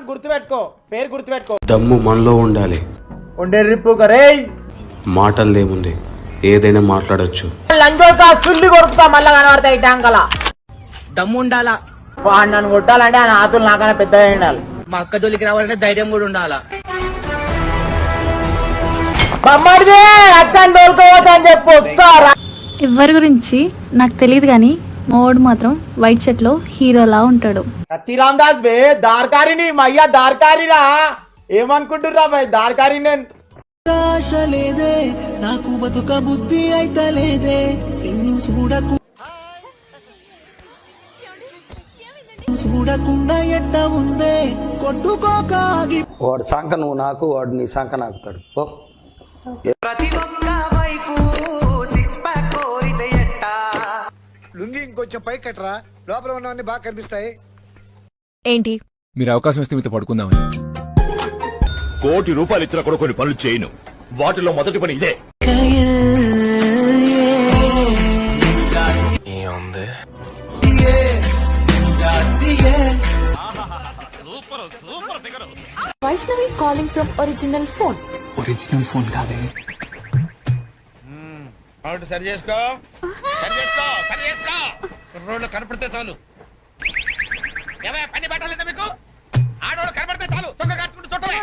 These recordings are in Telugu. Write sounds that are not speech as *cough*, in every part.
గుర్తుపెట్టుకో పేరు గుర్తుపెట్టుకో. దమ్ము మనలో ఉండాలి. ఉండే రిప్పు కరేయ్ మాటలదేముంది ఏదైనా మాట్లాడొచ్చు. సుల్లి కొడుకుతా మళ్ళా కనబడతాయి ట్యాంకల. దమ్ము ఉండాలా? వాడు నన్ను కొట్టాలంటే ఆయన ఆతులు నాకన్నా పెద్దగా ఉండాలి మా అక్క దొలికి రావాలంటే ధైర్యం కూడా ఉండాలా? బొమ్మడిదే అని చెప్పు వస్తారా? ఎవరి గురించి? నాకు తెలియదు కానీ మోడు మాత్రం వైట్ షర్ట్లో హీరోలా ఉంటాడు. సత్తి రామదాస్ బే దార్కారిని మా అయ్య దార్కారిరా ఏమనుకుంటుర్రా భయ్ దార్కారి నేను. ఆశ లేదే నాకు బతుక బుద్ధి అయితే లేదే నిన్ను చూడకు చూడకుండా ఎట్ట ఉందే? కొట్టుకోక ఆగి వాడు సంఖ నువ్వు నాకు వాడు నీ సంఖ నాకుతాడు. ప్రతి లుంగి ఇంకొంచెం పై కట్టరా లోపల ఉన్నవన్నీ బాగా కనిపిస్తాయి. ఏంటి? మీరు అవకాశం ఇస్తే మీతో పడుకుందామని. కోటి రూపాయలు ఇచ్చినా కూడా కొన్ని పనులు చేయను. వాటిలో మొదటి పని ఇదే. Vaishnavi calling from original phone original phone కాదే? అవును సరి చేసుకో. సరి చేసుకో సరి చేసుకో. రోడ్లు కనపడితే చాలు. ఏమయ్య, పని పెట్టాలిందా మీకు? ఆడవాళ్ళు కనపడితే చాలు. తొక్క కట్టుకుంటూ చుట్టమే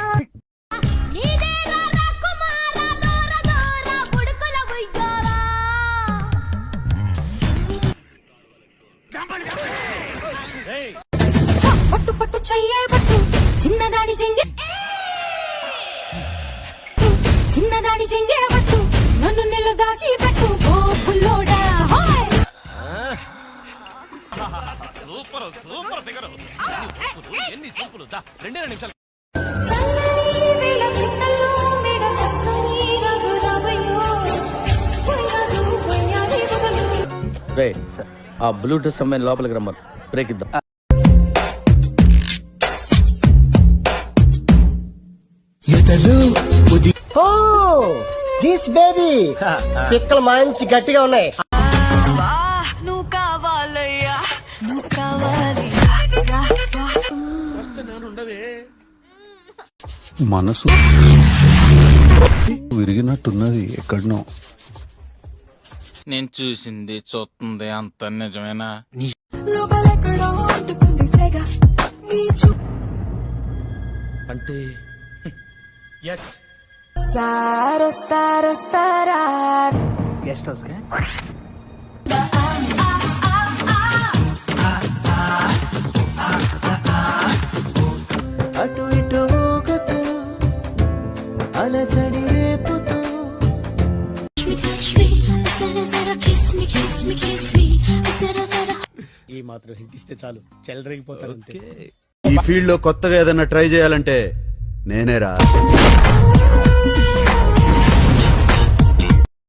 పట్టు పట్టు చెయ్యే పట్టు. చిన్నదాని చెంగే చిన్నదాని చెంగే పట్టు. నన్ను నిల్లు దాచి చిన్నల్లో మేడ చక్కని రాజు రావయ్యో పోయి రాజు పోయాలి మొదలు ఆ బ్లూటూత్ అమ్మాయిని లోపలికి రమ్మను. బ్రేక్ ఇద్దాం. దిస్ బేబీ *laughs* పిక్కలు మంచి గట్టిగా ఉన్నాయి. మనసు విరిగినట్టున్నది ఎక్కడనో. నేను చూసింది చూస్తుంది అంత నిజమేనా? అంటే సారొస్తారొస్తారా? గెస్ట్ హౌస్ అలచడి రేపుతూ. ఈ మాత్రం హిట్ ఇస్తే చాలు. చెల్లరగిపోతారు అంతే. ఈ ఫీల్డ్లో కొత్తగా ఏదైనా ట్రై చేయాలంటే నేనేరా.